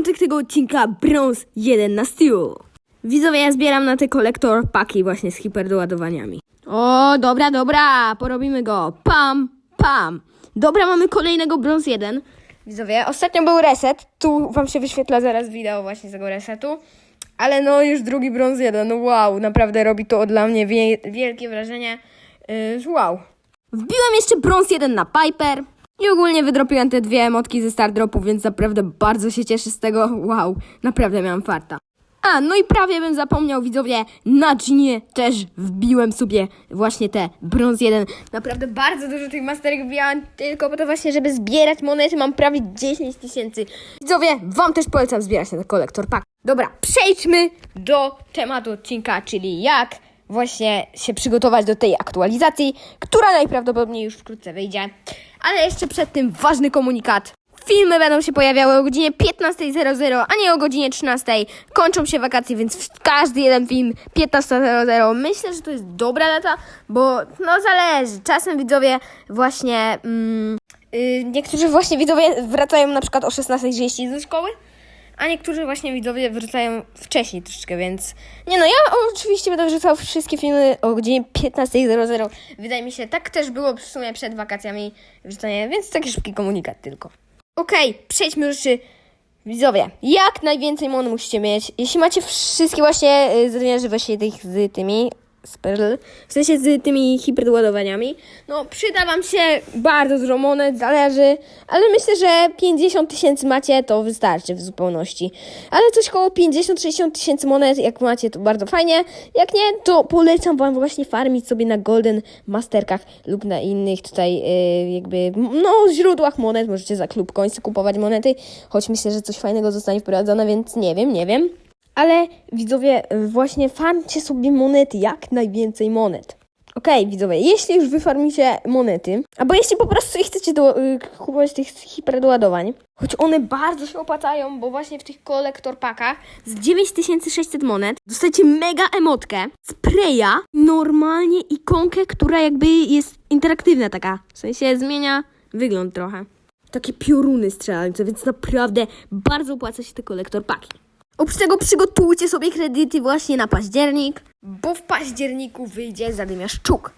początek tego odcinka brąz 1 na Stew. Widzowie, ja zbieram na te kolektor paki właśnie z hiperdoładowaniami. O, dobra, dobra, porobimy go. Pam, pam. Dobra, mamy kolejnego brąz 1. Widzowie, ostatnio był reset. Tu wam się wyświetla zaraz wideo właśnie z tego resetu. Ale no, już drugi brąz 1. No wow, naprawdę robi to dla mnie wie wielkie wrażenie. Yy, wow. Wbiłem jeszcze brąz 1 na Piper. I ogólnie wydropiłem te dwie emotki ze Star Dropu, więc naprawdę bardzo się cieszę z tego. Wow, naprawdę miałam farta. A, no i prawie bym zapomniał, widzowie, na Ginie też wbiłem sobie właśnie te brąz 1. Naprawdę bardzo dużo tych masterek wbijałam, tylko po to właśnie, żeby zbierać monety, mam prawie 10 tysięcy. Widzowie, wam też polecam zbierać na kolektor pack. Dobra, przejdźmy do tematu odcinka, czyli jak właśnie się przygotować do tej aktualizacji, która najprawdopodobniej już wkrótce wyjdzie. Ale jeszcze przed tym ważny komunikat. Filmy będą się pojawiały o godzinie 15.00, a nie o godzinie 13.00. Kończą się wakacje, więc każdy jeden film 15.00. Myślę, że to jest dobra data, bo no zależy. Czasem widzowie właśnie... Mm, y, niektórzy właśnie widzowie wracają na przykład o 16.30 ze szkoły, a niektórzy właśnie widzowie wrzucają wcześniej troszeczkę, więc... Nie no, ja oczywiście będę wrzucał wszystkie filmy o godzinie 15.00. Wydaje mi się, tak też było w sumie przed wakacjami wrzucanie, więc taki szybki komunikat tylko. Okej, przejdźmy już Widzowie, jak najwięcej mon musicie mieć. Jeśli macie wszystkie właśnie zamiarzy właśnie tych z tymi z Pearl, w sensie z tymi hiperdoładowaniami, no przyda wam się bardzo dużo monet, zależy, ale myślę, że 50 tysięcy macie, to wystarczy w zupełności. Ale coś koło 50-60 tysięcy monet, jak macie, to bardzo fajnie. Jak nie, to polecam wam właśnie farmić sobie na Golden Masterkach lub na innych tutaj y, jakby, no źródłach monet. Możecie za klub końcy kupować monety, choć myślę, że coś fajnego zostanie wprowadzone, więc nie wiem, nie wiem. Ale widzowie, właśnie farmcie sobie monety, jak najwięcej monet. Okej, widzowie, jeśli już wyfarmicie monety, albo jeśli po prostu chcecie do, y, kupować tych hiperdoładowań, choć one bardzo się opłacają, bo właśnie w tych kolektor pakach z 9600 monet dostajecie mega emotkę, spraya, normalnie ikonkę, która jakby jest interaktywna taka, w sensie zmienia wygląd trochę. Takie pioruny strzelające, więc naprawdę bardzo opłaca się te kolektor paki. Oprócz tego przygotujcie sobie kredyty właśnie na październik, bo w październiku wyjdzie Zadymiarz Czuk.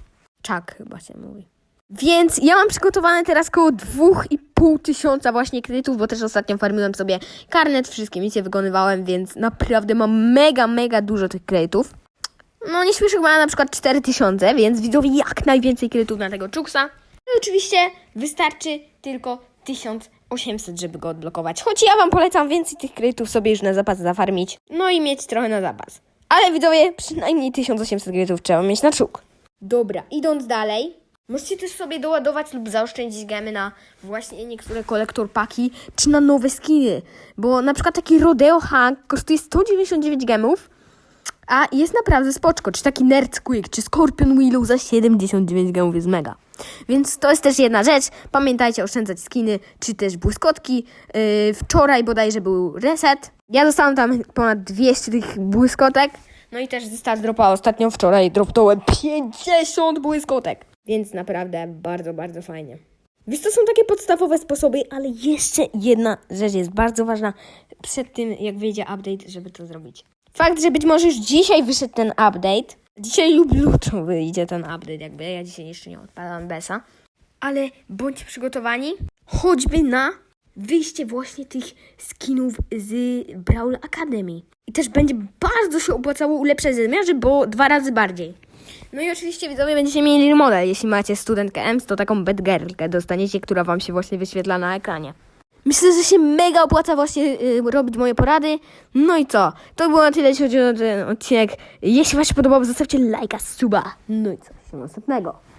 Czak chyba się mówi. Więc ja mam przygotowane teraz około 2,5 tysiąca właśnie kredytów, bo też ostatnio farmiłem sobie karnet, wszystkie misje wykonywałem, więc naprawdę mam mega, mega dużo tych kredytów. No nieśmieszek ma na przykład 4000, więc widzowie jak najwięcej kredytów na tego Czuksa. No oczywiście wystarczy tylko 1800, żeby go odblokować. Choć ja wam polecam więcej tych kredytów sobie już na zapas zafarmić. No i mieć trochę na zapas. Ale widzowie, przynajmniej 1800 kredytów trzeba mieć na czuk. Dobra, idąc dalej. Możecie też sobie doładować lub zaoszczędzić gemy na właśnie niektóre kolektor paki, czy na nowe skiny. Bo na przykład taki Rodeo Hank kosztuje 199 gemów, a jest naprawdę spoczko. Czy taki Nerd Quick, czy Scorpion Willow za 79 gemów jest mega. Więc to jest też jedna rzecz. Pamiętajcie oszczędzać skiny, czy też błyskotki. Yy, wczoraj bodajże był reset. Ja dostałam tam ponad 200 tych błyskotek. No i też Star Dropa ostatnio wczoraj dropnąłem 50 błyskotek. Więc naprawdę bardzo, bardzo fajnie. Więc to są takie podstawowe sposoby, ale jeszcze jedna rzecz jest bardzo ważna przed tym, jak wyjdzie update, żeby to zrobić. Fakt, że być może już dzisiaj wyszedł ten update. Dzisiaj lub jutro wyjdzie ten update, jakby ja dzisiaj jeszcze nie odpalam besa. Ale bądźcie przygotowani choćby na wyjście właśnie tych skinów z Brawl Academy. I też będzie bardzo się opłacało ulepszać zamiarzy, bo dwa razy bardziej. No i oczywiście widzowie będziecie mieli model. Jeśli macie studentkę EMS, to taką bedgirlkę dostaniecie, która wam się właśnie wyświetla na ekranie. Myślę, że się mega opłaca właśnie y, robić moje porady. No i co? To było na tyle, jeśli chodzi o ten odcinek. Jeśli wam się podobało, zostawcie lajka, suba. No i co? Do następnego.